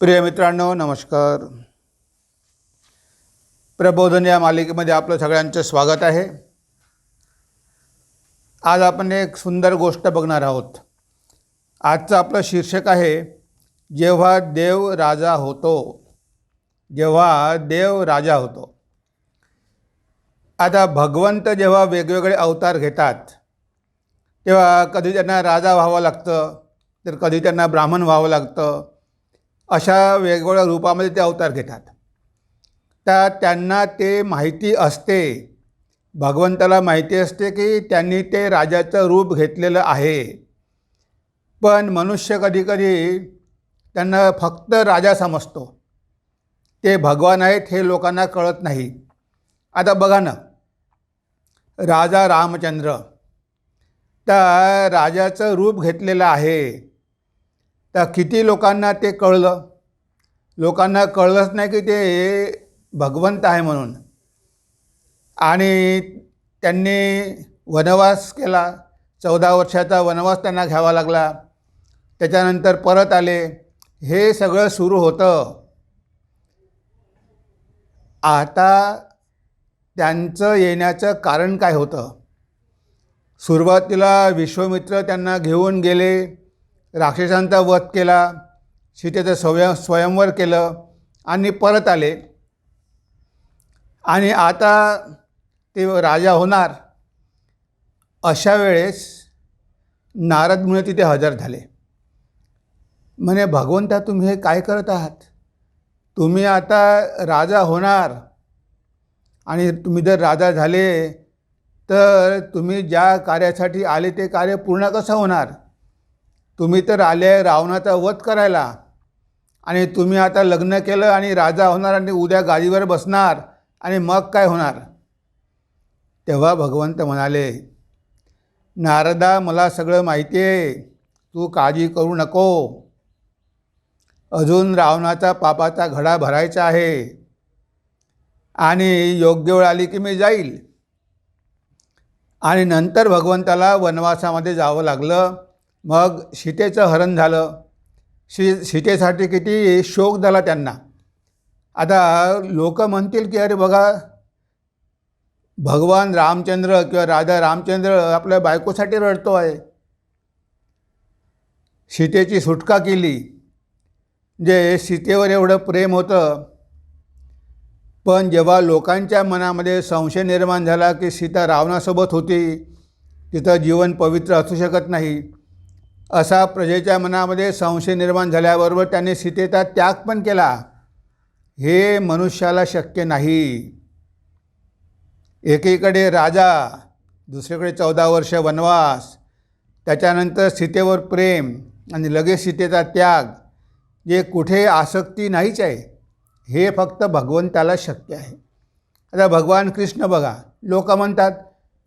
प्रिय मित्रांनो नमस्कार. प्रबोधन या मालिकेमध्ये आपलं सगळ्यांचं स्वागत आहे. आज आपण एक सुंदर गोष्ट बघणार आहोत. आजचं आपलं शीर्षक आहे जेव्हा देव राजा होतो जेव्हा देव राजा होतो. आता भगवंत जेव्हा वेगवेगळे अवतार घेतात तेव्हा कधी त्यांना राजा व्हावं लागतं तर कधी त्यांना ब्राह्मण व्हावं लागतं अशा वेगवेगळ्या रूपामध्ये ते अवतार घेतात. तर त्यांना ते माहिती असते. भगवंताला माहिती असते की त्यांनी ते राजाचं रूप घेतलेलं आहे. पण मनुष्य कधीकधी त्यांना फक्त राजा समजतो. ते भगवान आहेत हे लोकांना कळत नाही. आता बघा ना. राजा रामचंद्र. त्या राजाचं रूप घेतलेलं आहे. तर किती लोकांना ते कळलं? लोकांना कळलंच नाही की ते भगवंत आहे म्हणून. आणि त्यांनी वनवास केला. चौदा वर्षाचा वनवास त्यांना घ्यावा लागला. त्याच्यानंतर परत आले. हे सगळं सुरू होतं. आता त्यांचं येण्याचं कारण काय होतं? सुरुवातीला विश्वमित्र त्यांना घेऊन गेले. राक्षसांचा वध केला सीतेचं स्वयं स्वयंवर केलं आणि परत आले. आणि आता ते राजा होणार अशा वेळेस नारद मुळे तिथे हजर झाले. म्हणे भगवंता तुम्ही हे काय करत आहात? तुम्ही आता राजा होणार आणि तुम्ही जर राजा झाले तर तुम्ही ज्या कार्यासाठी आले ते कार्य पूर्ण कसं होणार? तुम्ही तर आले रावणाचा वध करायला. आणि तुम्ही आता लग्न केलं आणि राजा होणार आणि उद्या गादीवर बसणार आणि मग काय होणार? तेव्हा भगवंत म्हणाले नारदा मला सगळं माहिती आहे. तू काळजी करू नको. अजून रावणाचा पापाचा घडा भरायचा आहे. आणि योग्य वेळ आली की मी जाईल. आणि नंतर भगवंताला वनवासामध्ये जावं लागलं. मग सीतेचं हरण झालं. शी सीतेसाठी किती शोक झाला त्यांना. आता लोक म्हणतील की अरे बघा भगवान रामचंद्र किंवा राधा रामचंद्र आपल्या बायकोसाठी रडतो आहे. सीतेची सुटका केली. जे सीतेवर एवढं प्रेम होतं पण जेव्हा लोकांच्या मनामध्ये संशय निर्माण झाला की सीता रावणासोबत होती तिथं जीवन पवित्र असू शकत नाही. असा प्रजेच्या मनामध्ये संशय निर्माण झाल्याबरोबर त्याने सीतेचा त्याग पण केला. हे मनुष्याला शक्य नाही. एकीकडे राजा दुसरीकडे चौदा वर्ष वनवास त्याच्यानंतर सीतेवर प्रेम आणि लगेच सीतेचा त्याग जे कुठे आसक्ती नाहीच आहे. हे फक्त भगवंताला शक्य आहे. आता भगवान कृष्ण बघा लोक म्हणतात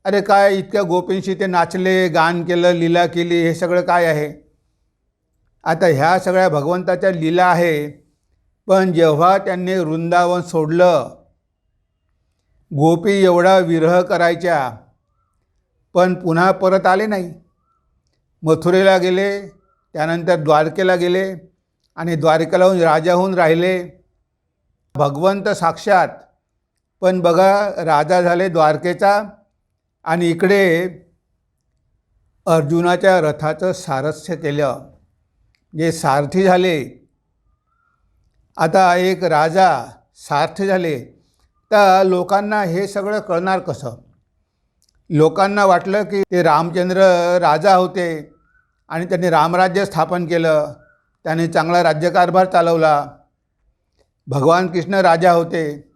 अरे काय इतक्या गोपींशी ते नाचले गान केलं लीला केली हे सगळं काय आहे? आता ह्या सगळ्या भगवंताच्या लीला आहे पण जेव्हा त्यांनी वृंदावन सोडलं गोपी एवढा विरह करायच्या पण पुन्हा परत आले नाही. मथुरेला गेले त्यानंतर द्वारकेला गेले आणि द्वारकेलाहून राजाहून राजा होऊन राहिले. भगवंत साक्षात. पण बघा राजा झाले द्वारकेचा आणि इकडे अर्जुनाच्या रथाचं सारथ्य केलं. जे सारथी झाले. आता एक राजा सारथी झाले. तर लोकांना हे सगळं कळणार कसं? लोकांना वाटलं की ते रामचंद्र राजा होते आणि त्यांनी रामराज्य स्थापन केलं. त्याने चांगला राज्यकारभार चालवला. भगवान कृष्ण राजा होते.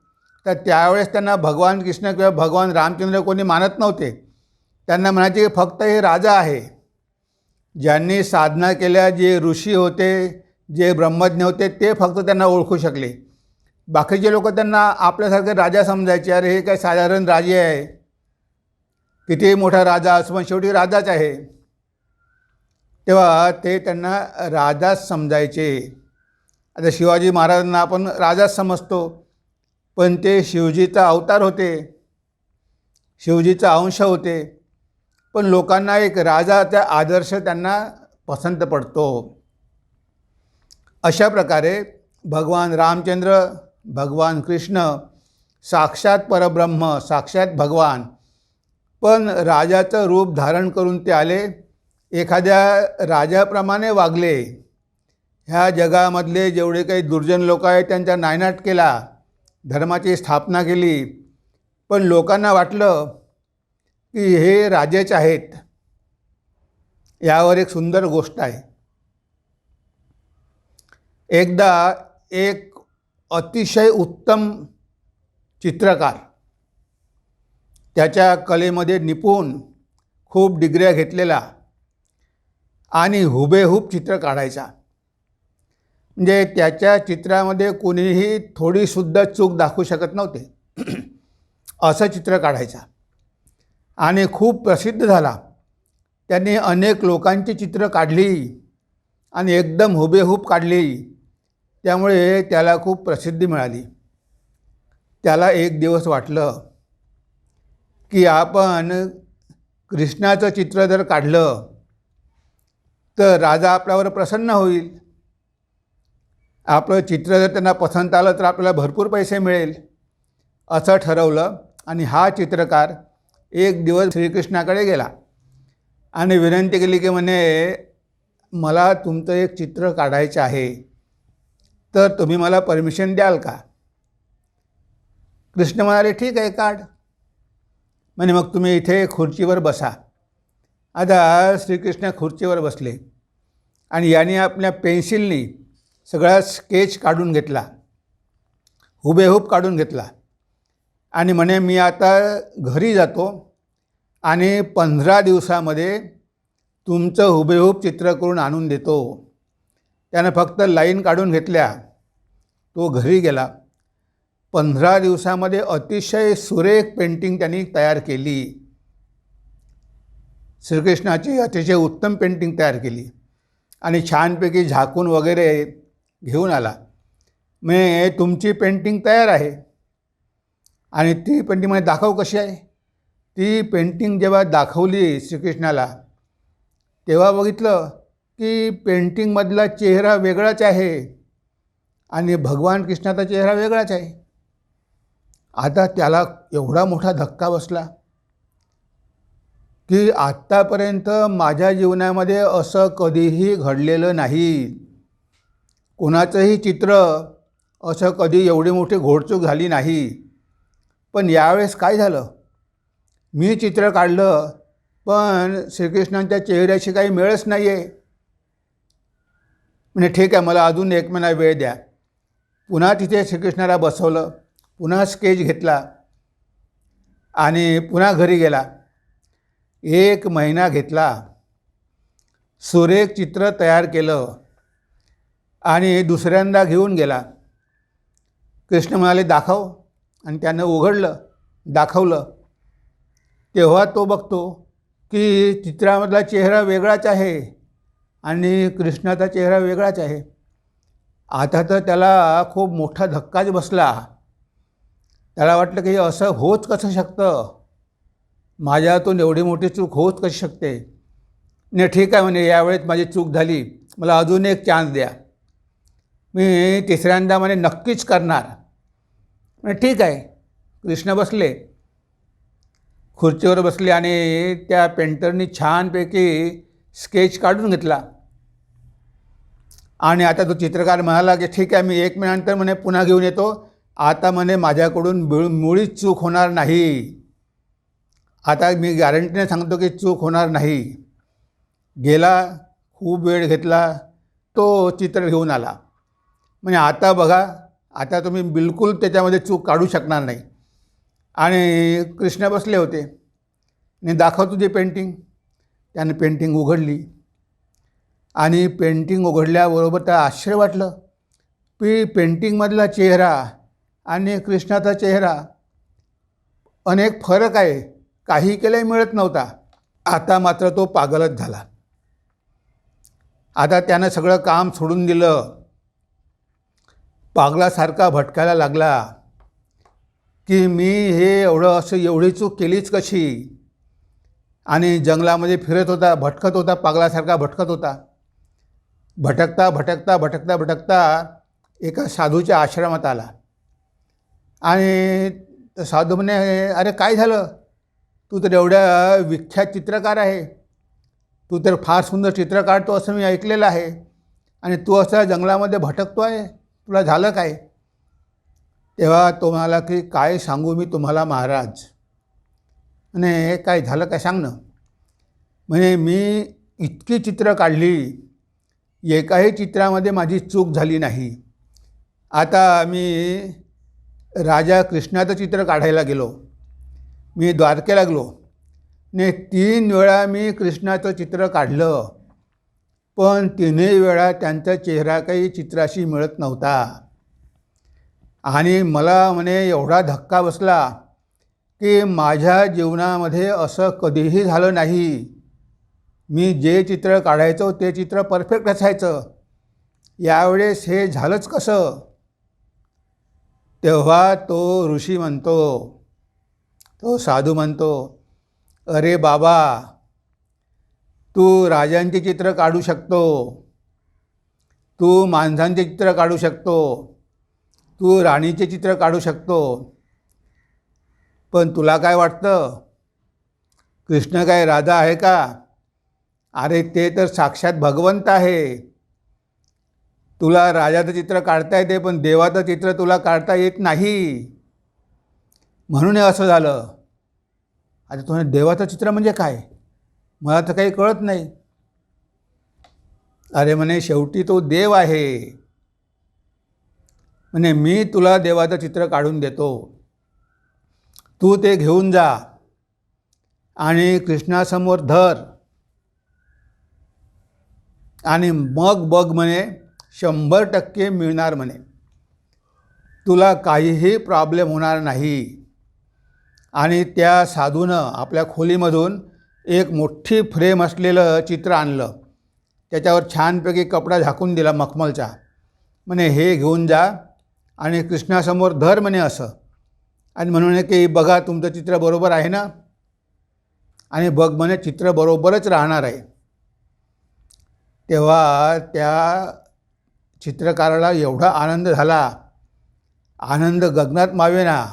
तर त्यावेळेस त्यांना भगवान कृष्ण किंवा भगवान रामचंद्र कोणी मानत नव्हते. त्यांना म्हणायचे की फक्त हे राजा आहे. ज्यांनी साधना केल्या जे ऋषी होते जे ब्रह्मज्ञ होते ते फक्त त्यांना ओळखू शकले. बाकीचे लोक त्यांना आपल्यासारखे राजा समजायचे अरे हे काय साधारण राजे आहे. कितीही मोठा राजा असो पण शेवटी राजाच आहे. तेव्हा ते त्यांना राजाच समजायचे. आता शिवाजी महाराजांना आपण राजाच समजतो. पण ते शिवजीचा अवतार होते. शिवजीचा अंश होते. पण लोकांना एक राजाचा आदर्श त्यांना पसंत पडतो. अशा प्रकारे भगवान रामचंद्र भगवान कृष्ण साक्षात परब्रह्म साक्षात भगवान पण राजाचं रूप धारण करून ते आले एखाद्या राजाप्रमाणे वागले. ह्या जगामधले जेवढे काही दुर्जन लोक आहेत त्यांचा नायनाट केला. धर्माची स्थापना केली. पण लोकांना वाटलं की हे राजेच आहेत. यावर एक सुंदर गोष्ट आहे. एकदा एक अतिशय उत्तम चित्रकार त्याच्या कलेमध्ये निपुण खूप डिग्र्या घेतलेला आणि हुबेहूब चित्र काढायचा. म्हणजे त्याच्या चित्रामध्ये कोणीही थोडीसुद्धा चूक दाखवू शकत नव्हते. असं चित्र काढायचा. आणि खूप प्रसिद्ध झाला. त्यांनी अनेक लोकांची चित्र काढली आणि एकदम हुबेहूब काढली. त्यामुळे त्याला खूप प्रसिद्धी मिळाली. त्याला एक दिवस वाटलं की आपण कृष्णाचं चित्र जर काढलं तर राजा आपल्यावर प्रसन्न होईल. आपलं चित्र जर त्यांना पसंत आलं तर आपल्याला भरपूर पैसे मिळेल असं ठरवलं आणि हा चित्रकार एक दिवस श्रीकृष्णाकडे गेला आणि विनंती केली की म्हणे मला तुमचं एक चित्र काढायचं आहे तर तुम्ही मला परमिशन द्याल का? कृष्ण म्हणाले ठीक आहे काढ. म्हणे मग तुम्ही इथे खुर्चीवर बसा. आता श्रीकृष्ण खुर्चीवर बसले आणि याने आपल्या पेन्सिलनी सगळा स्केच काढून घेतला. हुबेहूब काढून घेतला. आणि म्हणे मी आता घरी जातो आणि पंधरा दिवसामध्ये तुमचं हुबेहूब चित्र करून आणून देतो. त्यानं फक्त लाईन काढून घेतल्या. तो घरी गेला. पंधरा दिवसामध्ये अतिशय सुरेख पेंटिंग त्यांनी तयार केली. श्रीकृष्णाची अतिशय उत्तम पेंटिंग तयार केली. आणि छानपैकी झाकून वगैरे घेऊन आला. मी तुमची पेंटिंग तयार आहे. आणि ती पेंटिंग मला दाखव कशी आहे. ती पेंटिंग जेव्हा दाखवली श्रीकृष्णाला तेव्हा बघितलं की पेंटिंगमधला चेहरा वेगळाच आहे आणि भगवान कृष्णाचा चेहरा वेगळाच आहे. आता त्याला एवढा मोठा धक्का बसला की आत्तापर्यंत माझ्या जीवनामध्ये असं कधीही घडलेलं नाही. कोणाचंही चित्र असं कधी एवढी मोठी घोडचूक झाली नाही. पण यावेळेस काय झालं? मी चित्र काढलं पण श्रीकृष्णांच्या चेहऱ्याशी काही मिळच नाही आहे म्हणजे ठीक आहे मला अजून एक महिना वेळ द्या. पुन्हा तिथे श्रीकृष्णाला बसवलं पुन्हा स्केच घेतला आणि पुन्हा घरी गेला. एक महिना घेतला. सुरेख चित्र तयार केलं. आणि दुसऱ्यांदा घेऊन गेला. कृष्ण म्हणाले दाखव. आणि त्यानं उघडलं दाखवलं. तेव्हा तो बघतो की चित्रामधला चेहरा वेगळाच आहे आणि कृष्णाचा चेहरा वेगळाच आहे. आता तर त्याला खूप मोठा धक्काच बसला. त्याला वाटलं की असं होत कसं शकतं? माझ्यातून एवढी मोठी चूक होत कशी शकते? नाही ठीक आहे म्हणे यावेळेस माझी चूक झाली. मला अजून एक चान्स द्या. मी तिसऱ्यांदा म्हणे नक्कीच करणार. म्हणजे ठीक आहे. कृष्ण बसले. खुर्चीवर बसले आणि त्या पेंटरनी छानपैकी स्केच काढून घेतला. आणि आता तो चित्रकार म्हणाला की ठीक आहे मी एक मिनिटानंतर म्हणे पुन्हा घेऊन येतो. आता म्हणे माझ्याकडून मुळ मुळीच चूक होणार नाही. आता मी गॅरंटीने सांगतो की चूक होणार नाही. गेला खूप वेळ घेतला तो चित्र घेऊन आला. म्हणजे आता बघा आता तुम्ही बिलकुल त्याच्यामध्ये चूक काढू शकणार नाही. आणि कृष्ण बसले होते. आणि दाखव तुझी पेंटिंग त्याने पेंटिंग उघडली. आणि पेंटिंग उघडल्याबरोबर त्याला आश्चर्य वाटलं. की पेंटिंगमधला चेहरा आणि कृष्णाचा चेहरा अनेक फरक आहे. काही केलंही मिळत नव्हता. आता मात्र तो पागलच झाला. आता त्यानं सगळं काम सोडून दिलं. पागलासारखा भटकायला लागला की मी हे एवढं असं एवढी चूक केलीच कशी? आणि जंगलामध्ये फिरत होता भटकत होता पागलासारखा भटकत होता. भटकता भटकता भटकता भटकता एका साधूच्या आश्रमात आला. आणि साधू म्हणे अरे काय झालं? तू तर एवढ्या विख्यात चित्रकार आहे. तू तर फार सुंदर चित्र काढतो असं मी ऐकलेलं आहे. आणि तू असा जंगलामध्ये भटकतो आहे तुला झालं काय? तेव्हा तो म्हणाला की काय सांगू मी तुम्हाला महाराज? आणि काय झालं काय? सांग ना. म्हणजे मी इतकी चित्र काढली. एकाही चित्रामध्ये माझी चूक झाली नाही. आता मी राजा कृष्णाचं चित्र काढायला गेलो. मी द्वारकेला गेलो. ने तीन वेळा मी कृष्णाचं चित्र काढलं. पण तिन्ही वेळा त्यांचा चेहरा काही चित्राशी मिळत नव्हता. आणि मला म्हणे एवढा धक्का बसला की माझ्या जीवनामध्ये असं कधीही झालं नाही. मी जे चित्र काढायचो ते चित्र परफेक्ट असायचं. यावेळेस हे झालंच कसं? तेव्हा तो ऋषी म्हणतो तो साधू म्हणतो अरे बाबा तू राजांचे चित्र काढू शकतो. तू माणसांचे चित्र काढू शकतो. तू राणीचे चित्र काढू शकतो. पण तुला काय वाटतं? कृष्ण काय राधा आहे का? अरे ते तर साक्षात भगवंत आहे. तुला राजाचं चित्र काढता येते पण देवाचं चित्र तुला काढता येत नाही. म्हणून हे असं झालं. आता तुम्हाला देवाचं चित्र म्हणजे काय? मला तर काही कळत नाही. अरे म्हणे शेवटी तो देव आहे. म्हणे मी तुला देवाचं चित्र काढून देतो. तू ते घेऊन जा. आणि कृष्णासमोर धर. आणि मग बघ म्हणे शंभर टक्के मिळणार म्हणे. तुला काहीही प्रॉब्लेम होणार नाही. आणि त्या साधूनं आपल्या खोलीमधून एक मोठी फ्रेम असलेलं चित्र आणलं. त्याच्यावर छानपैकी कपडा झाकून दिला मखमलचा. म्हणे हे घेऊन जा आणि कृष्णासमोर धर म्हणे असं. आणि म्हणून की बघा तुमचं चित्र बरोबर आहे ना? आणि बघ म्हणे चित्र बरोबरच राहणार आहे. तेव्हा त्या चित्रकाराला एवढा आनंद झाला. आनंद गगनात मावेना.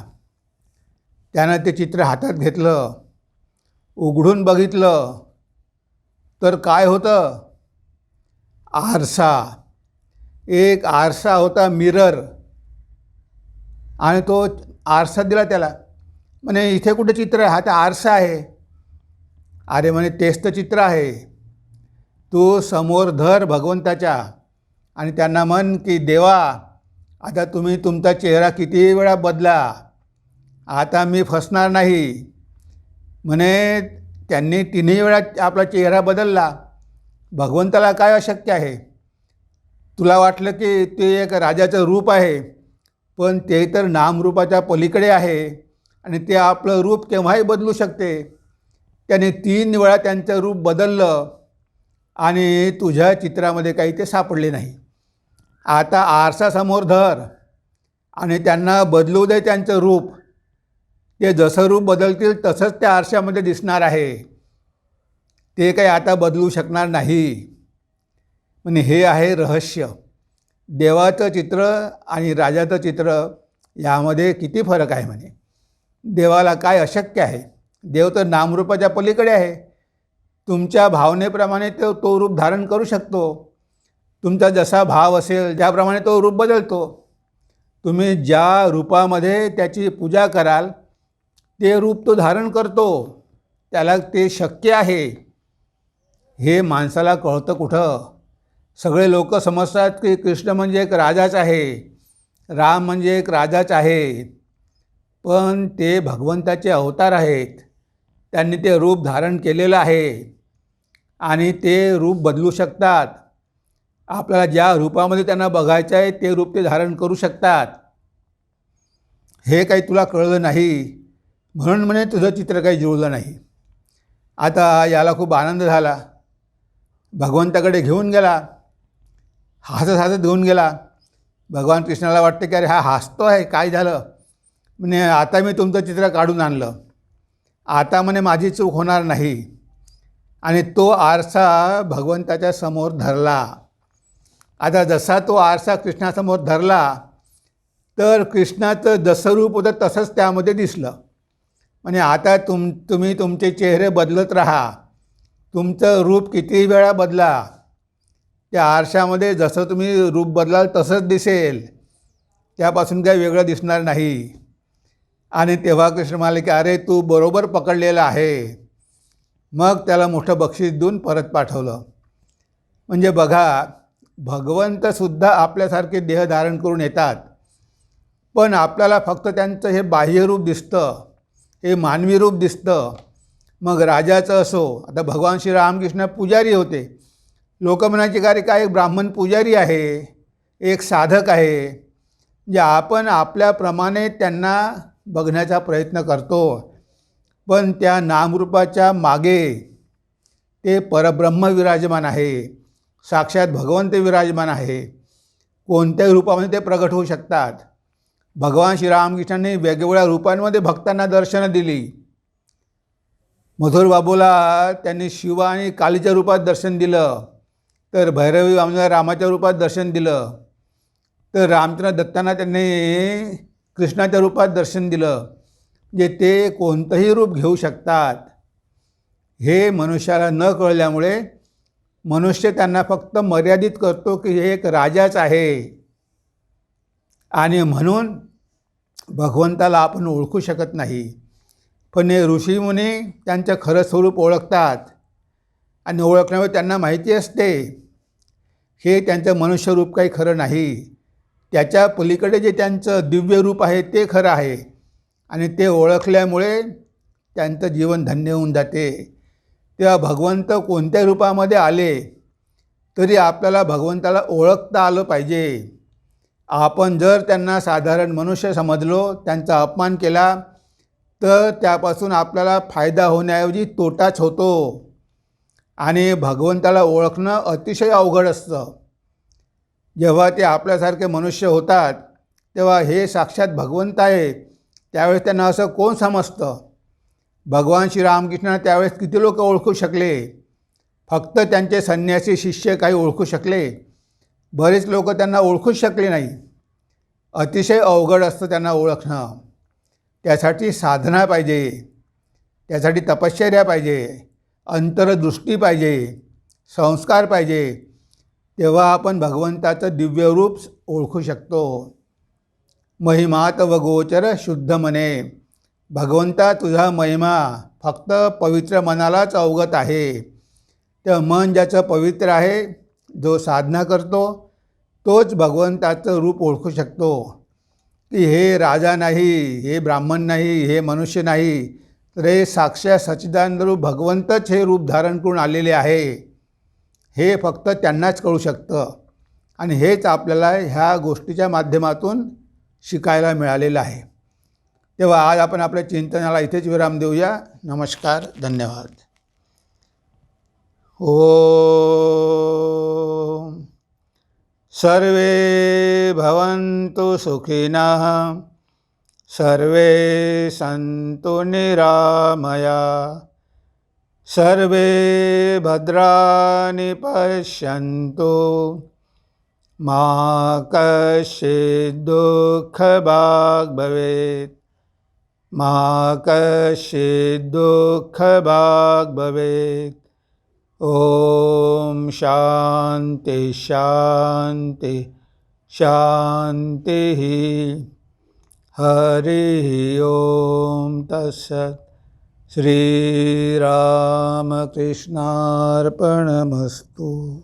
त्यानं ते चित्र हातात घेतलं. उघडून बघितलं तर काय होतं? आरसा. एक आरसा होता मिरर. आणि तो आरसा दिला त्याला. म्हणे इथे कुठे चित्र आहे? हा तर आरसा आहे. अरे म्हणे तेच तर चित्र आहे. तू समोर धर भगवंताच्या. आणि त्यांना म्हण की देवा आता तुम्ही तुमचा चेहरा किती वेळा बदला. आता मी फसणार नाही. म्हणे त्यांनी तिन्ही वेळा आपला चेहरा बदलला. भगवंताला काय अशक्य आहे? तुला वाटलं की ते एक राजाचं रूप आहे पण ते तर नामरूपाच्या पलीकडे आहे आणि ते आपलं रूप केव्हाही बदलू शकते. त्याने तीन वेळा त्यांचं रूप बदललं आणि तुझ्या चित्रामध्ये काही ते सापडले नाही. आता आरसासमोर धर आणि त्यांना बदलू दे त्यांचं रूप. ते जसं रूप बदलतील तसंच त्या आरशामध्ये दिसणार आहे. ते काही आता बदलू शकणार नाही. म्हणजे हे आहे रहस्य. देवाचं चित्र आणि राजाचं चित्र यामध्ये किती फरक आहे म्हणे? देवाला काय अशक्य आहे? देव तर नामरूपाच्या पलीकडे आहे. तुमच्या भावनेप्रमाणे तो तो रूप धारण करू शकतो. तुमचा जसा भाव असेल त्याप्रमाणे तो रूप बदलतो. तुम्ही ज्या रूपामध्ये त्याची पूजा कराल ते रूप तो धारण करतो त्याला ते शक्य आहे. हे माणसाला कळतं कुठं? सगळे लोक समजतात की कृष्ण म्हणजे एक राजाच आहे. राम म्हणजे एक राजाच आहे. पण ते भगवंताचे अवतार आहेत. त्यांनी ते रूप धारण केलेलं आहे. आणि ते रूप बदलू शकतात. आपल्याला ज्या रूपामध्ये त्यांना बघायचं आहे ते रूप ते धारण करू शकतात. हे काही तुला कळलं नाही? म्हणून म्हणे तुझं चित्र काही जुळलं नाही. आता याला खूप आनंद झाला. भगवंताकडे घेऊन गेला. हसत हसत घेऊन गेला. भगवान कृष्णाला वाटतं की अरे हा हसतो आहे काय झालं? म्हणे आता मी तुमचं चित्र काढून आणलं. आता म्हणे माझी चूक होणार नाही. आणि तो आरसा भगवंताच्या समोर धरला. आता जसा तो आरसा कृष्णासमोर धरला तर कृष्णाचं जसं रूप होतं तसंच त्यामध्ये दिसलं. म्हणजे आता तुम तुम्ही तुमचे चेहरे बदलत राहा. तुमचं रूप किती वेळा बदला. त्या आरशामध्ये जसं तुम्ही रूप बदलाल तसंच दिसेल. त्यापासून काही वेगळं दिसणार नाही. आणि तेव्हा कृष्ण म्हणाले की अरे तू बरोबर पकडलेलं आहे. मग त्याला मोठं बक्षीस देऊन परत पाठवलं. म्हणजे बघा भगवंतसुद्धा आपल्यासारखे देह धारण करून येतात. पण आपल्याला फक्त त्यांचं हे बाह्यरूप दिसतं. हे मानवी रूप दिसतं. मग राजाचं असो आता भगवान श्री रामकृष्ण पुजारी होते. लोक म्हणायचे काय एक ब्राह्मण पुजारी आहे? एक साधक आहे. जे आपण आपल्याप्रमाणे त्यांना बघण्याचा प्रयत्न करतो. पण त्या नामरूपाच्या मागे ते परब्रह्म विराजमान आहे. साक्षात भगवंत विराजमान आहे. कोणत्याही रूपामध्ये ते प्रगट होऊ शकतात. भगवान श्री रामकृष्णांनी वेगवेगळ्या रूपांमध्ये भक्तांना दर्शनं दिली. मधुर बाबूला त्यांनी शिव आणि कालीच्या रूपात दर्शन दिलं. तर भैरवी आम्हाला रामाच्या रूपात दर्शन दिलं. तर रामचंद्र दत्तांना त्यांनी कृष्णाच्या रूपात दर्शन दिलं. जे ते कोणतंही रूप घेऊ शकतात. हे मनुष्याला न कळल्यामुळे मनुष्य त्यांना फक्त मर्यादित करतो की हे एक राजाच आहे. आणि म्हणून भगवंताला आपण ओळखू शकत नाही. पण हे ऋषीमुनी त्यांचं खरं स्वरूप ओळखतात आणि ओळखण्यामुळे त्यांना माहिती असते. हे त्यांचं मनुष्यरूप काही खरं नाही. त्याच्या पलीकडे जे त्यांचं दिव्य रूप आहे ते खरं आहे आणि ते ओळखल्यामुळे त्यांचं जीवन धन्य होऊन जाते. तेव्हा भगवंत कोणत्या रूपामध्ये आले तरी आपल्याला भगवंताला ओळखता आलं पाहिजे. आपण जर त्यांना साधारण मनुष्य समजलो त्यांचा अपमान केला तर त्यापासून आपल्याला फायदा होण्याऐवजी तोटाच होतो. आणि भगवंताला ओळखणं अतिशय अवघड असतं. जेव्हा ते आपल्यासारखे मनुष्य होतात तेव्हा हे साक्षात भगवंत आहे. त्यावेळेस त्यांना असं कोण समजतं? भगवान श्रीरामकृष्णांना त्यावेळेस किती लोक ओळखू शकले? फक्त त्यांचे संन्यासी शिष्य काही ओळखू शकले? बरेच लोक त्यांना ओळखूच शकले नाही. अतिशय अवघड असतं त्यांना ओळखणं. त्यासाठी साधना पाहिजे. त्यासाठी तपश्चर्या पाहिजे. अंतरदृष्टी पाहिजे. संस्कार पाहिजे. तेव्हा आपण भगवंताचं दिव्य रूप ओळखू शकतो. महिमात व गोचर शुद्ध मने. भगवंता तुझा महिमा फक्त पवित्र मनालाच अवगत आहे. तर मन ज्याचं पवित्र आहे जो साधना करतो तोच भगवंताचं रूप ओळखू शकतो. की हे राजा नाही हे ब्राह्मण नाही हे मनुष्य नाही तर हे साक्षात सच्चिदानंदरूप भगवंतच हे रूप धारण करून आलेले आहे. हे फक्त त्यांनाच कळू शकतं. आणि हेच आपल्याला ह्या गोष्टीच्या माध्यमातून शिकायला मिळालेलं आहे. तेव्हा आज आपण आपल्या चिंतनाला इथेच विराम देऊया. नमस्कार धन्यवाद. ओ सर्वे भवन्तु सुखिनः सर्वे सन्तु निरामया सर्वे भद्राणि पश्यन्तु। मा कश्चित् दुःखभाग् भवेत्। मा कश्चित् दुःखभाग् भवेत् ॐ शान्ति शान्ति शान्तिः हरिः ॐ तत्सत्। श्रीरामकृष्णार्पणमस्तु।